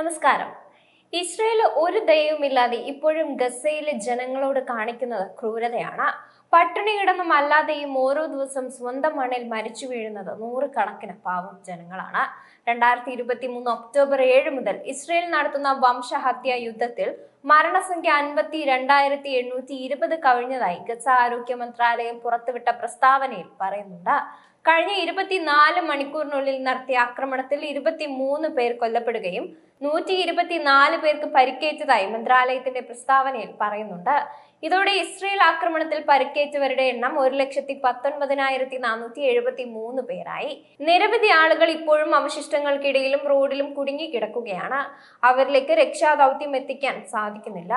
നമസ്കാരം. ഇസ്രയേൽ ഒരു ദയവുമില്ലാതെ ഇപ്പോഴും ഗസയിലെ ജനങ്ങളോട് കാണിക്കുന്നത് ക്രൂരതയാണ്. പട്ടിണി കിടന്നും അല്ലാതെയും ഓരോ ദിവസം സ്വന്തം മണ്ണിൽ മരിച്ചു വീഴുന്നത് നൂറുകണക്കിന് പാവം ജനങ്ങളാണ്. രണ്ടായിരത്തി ഇരുപത്തി മൂന്ന് ഒക്ടോബർ ഏഴ് മുതൽ ഇസ്രയേൽ നടത്തുന്ന വംശഹത്യാ യുദ്ധത്തിൽ മരണസംഖ്യ അൻപത്തി രണ്ടായിരത്തി എണ്ണൂറ്റി ഇരുപത് കവിഞ്ഞതായി ഗസ ആരോഗ്യ മന്ത്രാലയം പുറത്തുവിട്ട പ്രസ്താവനയിൽ പറയുന്നുണ്ട്. കഴിഞ്ഞ ഇരുപത്തിനാല് മണിക്കൂറിനുള്ളിൽ നടത്തിയ ആക്രമണത്തിൽ ഇരുപത്തി മൂന്ന് പേർ കൊല്ലപ്പെടുകയും നൂറ്റി ഇരുപത്തിനാല് പേർക്ക് പരിക്കേറ്റതായി മന്ത്രാലയത്തിന്റെ പ്രസ്താവനയിൽ പറയുന്നുണ്ട്. ഇതോടെ ഇസ്രയേൽ ആക്രമണത്തിൽ പരിക്കേറ്റവരുടെ എണ്ണം ഒരു ലക്ഷത്തി പത്തൊൻപതിനായിരത്തി നാനൂറ്റി എഴുപത്തി മൂന്ന് പേരായി. നിരവധി ആളുകൾ ഇപ്പോഴും അവശിഷ്ടങ്ങൾക്കിടയിലും റോഡിലും കുടുങ്ങിക്കിടക്കുകയാണ് അവരിലേക്ക് രക്ഷാദൗത്യം എത്തിക്കാൻ സാധിക്കുന്നില്ല.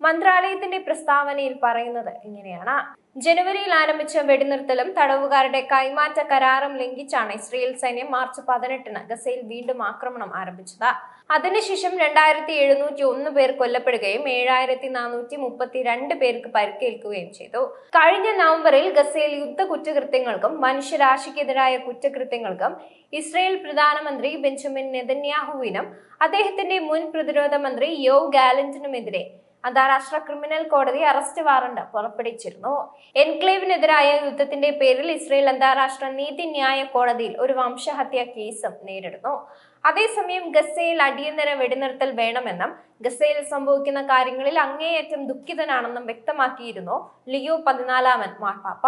മന്ത്രാലയത്തിന്റെ പ്രസ്താവനയിൽ പറയുന്നത് ഇങ്ങനെയാണ്. ജനുവരിയിൽ ആരംഭിച്ച വെടിനിർത്തലും തടവുകാരുടെ കൈമാറ്റ കരാറും ലംഘിച്ചാണ് ഇസ്രയേൽ സൈന്യം മാർച്ച് പതിനെട്ടിന് ഗസയിൽ വീണ്ടും ആക്രമണം ആരംഭിച്ചത്. അതിനുശേഷം രണ്ടായിരത്തി എഴുന്നൂറ്റി ഒന്ന് പേർ കൊല്ലപ്പെടുകയും ഏഴായിരത്തി നാനൂറ്റി മുപ്പത്തി രണ്ട് പേർക്ക് പരിക്കേൽക്കുകയും ചെയ്തു. കഴിഞ്ഞ നവംബറിൽ ഗസയിൽ യുദ്ധ കുറ്റകൃത്യങ്ങൾക്കും മനുഷ്യരാശിക്കെതിരായ കുറ്റകൃത്യങ്ങൾക്കും ഇസ്രയേൽ പ്രധാനമന്ത്രി ബെഞ്ചമിൻ നെതന്യാഹുവിനും അദ്ദേഹത്തിന്റെ മുൻ പ്രതിരോധ മന്ത്രി യോ ഗാലന്റിനുമെതിരെ അന്താരാഷ്ട്ര ക്രിമിനൽ കോടതി അറസ്റ്റ് വാറണ്ട് പുറപ്പെടുവിച്ചിരുന്നു. എൻക്ലേവിനെതിരായ യുദ്ധത്തിന്റെ പേരിൽ ഇസ്രയേൽ അന്താരാഷ്ട്ര നീതിന്യായ കോടതിയിൽ ഒരു വംശഹത്യാ കേസും നേരിടുന്നു. അതേസമയം ഗസയിൽ അടിയന്തര വെടിനിർത്തൽ വേണമെന്നും ഗസയിൽ സംഭവിക്കുന്ന കാര്യങ്ങളിൽ അങ്ങേയറ്റം ദുഃഖിതനാണെന്നും വ്യക്തമാക്കിയിരുന്നു ലിയോ പതിനാലാമൻ മാർപ്പാപ്പ.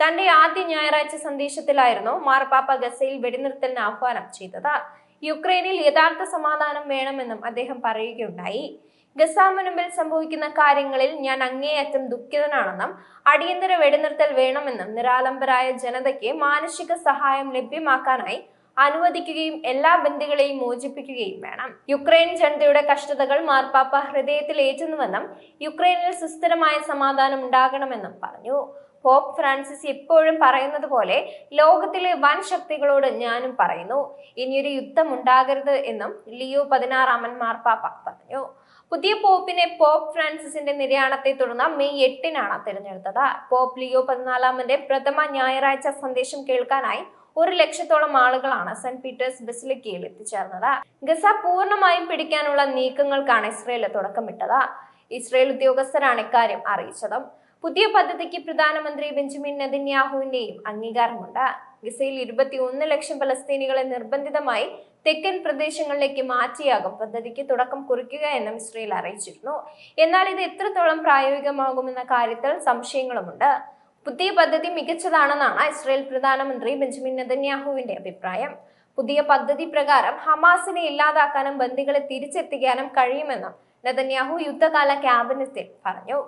തന്റെ ആദ്യ ഞായറാഴ്ച സന്ദേശത്തിലായിരുന്നു മാർപ്പാപ്പ ഗസയിൽ വെടിനിർത്തലിന് ആഹ്വാനം ചെയ്തത്. യുക്രൈനിൽ യഥാർത്ഥ സമാധാനം വേണമെന്നും അദ്ദേഹം പറയുകയുണ്ടായി. ഗസ സംഭവിക്കുന്ന കാര്യങ്ങളിൽ ഞാൻ അങ്ങേയറ്റം ദുഃഖിതനാണെന്നും അടിയന്തര വെടിനിർത്തൽ വേണമെന്നും നിരാലംബരായ ജനതയ്ക്ക് മാനസിക സഹായം ലഭ്യമാക്കാനായി അനുവദിക്കുകയും എല്ലാ ബന്ധികളെയും മോചിപ്പിക്കുകയും വേണം. യുക്രൈൻ ജനതയുടെ കഷ്ടതകൾ മാർപ്പാപ്പ ഹൃദയത്തിൽ ഏറ്റുന്നുവെന്നും യുക്രൈനിൽ സുസ്ഥിരമായ സമാധാനം ഉണ്ടാകണമെന്നും പറഞ്ഞു. പോപ്പ് ഫ്രാൻസിസ് എപ്പോഴും പറയുന്നത് പോലെ ലോകത്തിലെ വൻ ശക്തികളോട് ഞാനും പറയുന്നു. ഇനിയൊരു യുദ്ധം ഉണ്ടാകരുത് എന്നും ലിയോ പതിനാറാമൻ മാർപ്പാപ്പ പറഞ്ഞു. പുതിയ പോപ്പിനെ പോപ്പ് ഫ്രാൻസിസിന്റെ നിര്യാണത്തെ തുടർന്ന് മെയ് എട്ടിനാണ് തിരഞ്ഞെടുത്തത്. പോപ്പ് ലിയോ പതിനാലാമന്റെ പ്രഥമ ഞായറാഴ്ച സന്ദേശം കേൾക്കാനായി ഒരു ലക്ഷത്തോളം ആളുകളാണ് സെന്റ് പീറ്റേഴ്സ് ബസിലിക്കയിൽ എത്തിച്ചേർന്നത്. ഗസ പൂർണമായും പിടിക്കാനുള്ള നീക്കങ്ങൾക്കാണ് ഇസ്രയേൽ തുടക്കമിട്ടത്. ഇസ്രയേൽ ഉദ്യോഗസ്ഥരാണ് ഇക്കാര്യം അറിയിച്ചതും. പുതിയ പദ്ധതിക്ക് പ്രധാനമന്ത്രി ബെഞ്ചമിൻ നെതന്യാഹുവിന്റെയും അംഗീകാരമുണ്ട്. ഗസയിൽ ഇരുപത്തി ഒന്ന് ലക്ഷം പലസ്തീനികളെ നിർബന്ധിതമായി തെക്കൻ പ്രദേശങ്ങളിലേക്ക് മാറ്റിയാകും. പദ്ധതിക്ക് തുടക്കം കുറിക്കുക എന്നും ഇസ്രയേൽ അറിയിച്ചിരുന്നു. എന്നാൽ ഇത് എത്രത്തോളം പ്രായോഗികമാകുമെന്ന കാര്യത്തിൽ സംശയങ്ങളുമുണ്ട്. പുതിയ പദ്ധതി മികച്ചതാണെന്നാണ് ഇസ്രയേൽ പ്രധാനമന്ത്രി ബെഞ്ചമിൻ നെതന്യാഹുവിന്റെ അഭിപ്രായം. പുതിയ പദ്ധതി പ്രകാരം ഹമാസിനെ ഇല്ലാതാക്കാനും ബന്ദികളെ തിരിച്ചെത്തിക്കാനും കഴിയുമെന്നും നെതന്യാഹു യുദ്ധകാല ക്യാബിനറ്റിൽ പറഞ്ഞു.